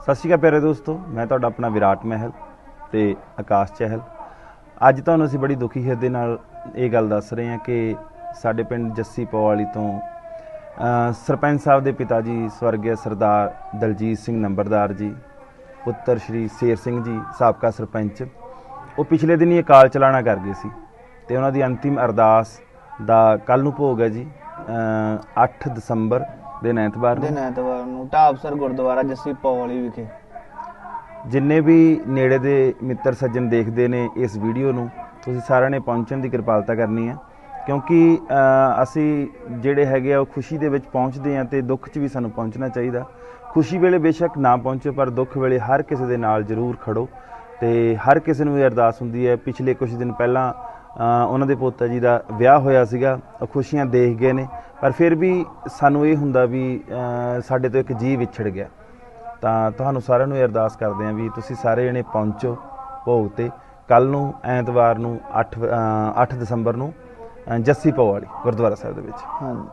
ਸਤਿ ਸ਼੍ਰੀ ਅਕਾਲ ਪਿਆਰੇ ਦੋਸਤੋ ਮੈਂ ਤੁਹਾਡਾ ਆਪਣਾ ਵਿਰਾਟ ਮਹਿਲ ਤੇ ਆਕਾਸ਼ ਚਹਿਲ। ਅੱਜ ਤੁਹਾਨੂੰ ਅਸੀਂ ਬੜੀ ਦੁਖੀ ਹਿਰਦੇ ਨਾਲ ਇਹ ਗੱਲ ਦੱਸ ਰਹੇ ਹਾਂ ਕਿ ਸਾਡੇ ਪਿੰਡ ਜੱਸੀ ਪਵਾਲੀ ਤੋਂ ਸਰਪੰਚ ਸਾਹਿਬ ਦੇ ਪਿਤਾ ਜੀ ਸਵਰਗੀ ਸਰਦਾਰ ਦਲਜੀਤ ਸਿੰਘ ਨੰਬਰਦਾਰ ਜੀ ਪੁੱਤਰ ਸ਼੍ਰੀ ਸ਼ੇਰ ਸਿੰਘ ਜੀ ਸਾਬਕਾ ਸਰਪੰਚ ਉਹ ਪਿਛਲੇ ਦਿਨੀ ਅਕਾਲ ਚਲਾਣਾ ਕਰ ਗਏ ਸੀ ਤੇ ਉਹਨਾਂ ਦੀ ਅੰਤਿਮ ਅਰਦਾਸ ਦਾ ਕੱਲ ਨੂੰ ਭੋਗ ਹੈ ਜੀ ਅ, 8 ਦਸੰਬਰ ਦਿਨ ਐਤਵਾਰ ਨੂੰ? ਦਿਨ ਐਤਵਾਰ ਨੂੰ ਢਾਬਸਰ ਗੁਰਦੁਆਰਾ ਜੱਸੀ ਪੌਲੀ ਵਿਖੇ। ਜਿੰਨੇ ਵੀ ਨੇੜੇ ਦੇ ਮਿੱਤਰ ਸੱਜਣ ਦੇਖਦੇ ਨੇ ਇਸ ਵੀਡੀਓ ਨੂੰ ਤੁਸੀਂ ਸਾਰਿਆਂ ਨੇ ਪਹੁੰਚਣ ਦੀ ਕਿਰਪਾਲਤਾ ਕਰਨੀ ਹੈ। ਕਿਉਂਕਿ ਅਸੀਂ ਜਿਹੜੇ ਹੈਗੇ ਆ ਉਹ ਖੁਸ਼ੀ ਦੇ ਵਿੱਚ ਪਹੁੰਚਦੇ ਆ ਤੇ ਦੁੱਖ 'ਚ ਵੀ ਸਾਨੂੰ ਪਹੁੰਚਣਾ ਚਾਹੀਦਾ। ਖੁਸ਼ੀ ਵੇਲੇ ਬੇਸ਼ੱਕ ਨਾ ਪਹੁੰਚੋ ਪਰ ਦੁੱਖ ਵੇਲੇ ਹਰ ਕਿਸੇ ਦੇ ਨਾਲ ਜ਼ਰੂਰ ਖੜੋ। ਤੇ ਹਰ ਕਿਸੇ ਨੂੰ ਇਹ ਅਰਦਾਸ ਹੁੰਦੀ ਹੈ ਪਿਛਲੇ ਕੁਝ ਦਿਨ ਪਹਿਲਾਂ ਉਹਨਾਂ ਦੇ ਪੋਤਾ ਜੀ ਦਾ ਵਿਆਹ ਹੋਇਆ ਸੀਗਾ ਉਹ ਖੁਸ਼ੀਆਂ ਦੇਖ ਗਏ ਨੇ। ਪਰ ਫਿਰ ਵੀ ਸਾਨੂੰ ਇਹ ਹੁੰਦਾ ਵੀ ਸਾਡੇ ਤੋਂ ਇੱਕ ਜੀਵ ਵਿਛੜ ਗਿਆ। ਤਾਂ ਤੁਹਾਨੂੰ ਸਾਰਿਆਂ ਨੂੰ ਇਹ ਅਰਦਾਸ ਕਰਦੇ ਹਾਂ ਵੀ ਤੁਸੀਂ ਸਾਰੇ ਜਣੇ ਪਹੁੰਚੋ ਭੋਗ ਤੇ। ਕੱਲ ਨੂੰ ਐਤਵਾਰ ਨੂੰ 8 8 ਦਸੰਬਰ ਨੂੰ ਅ, ਜੱਸੀ ਪਵਾਲੀ ਗੁਰਦੁਆਰਾ ਸਾਹਿਬ ਦੇ ਵਿੱਚ। ਹਾਂਜੀ।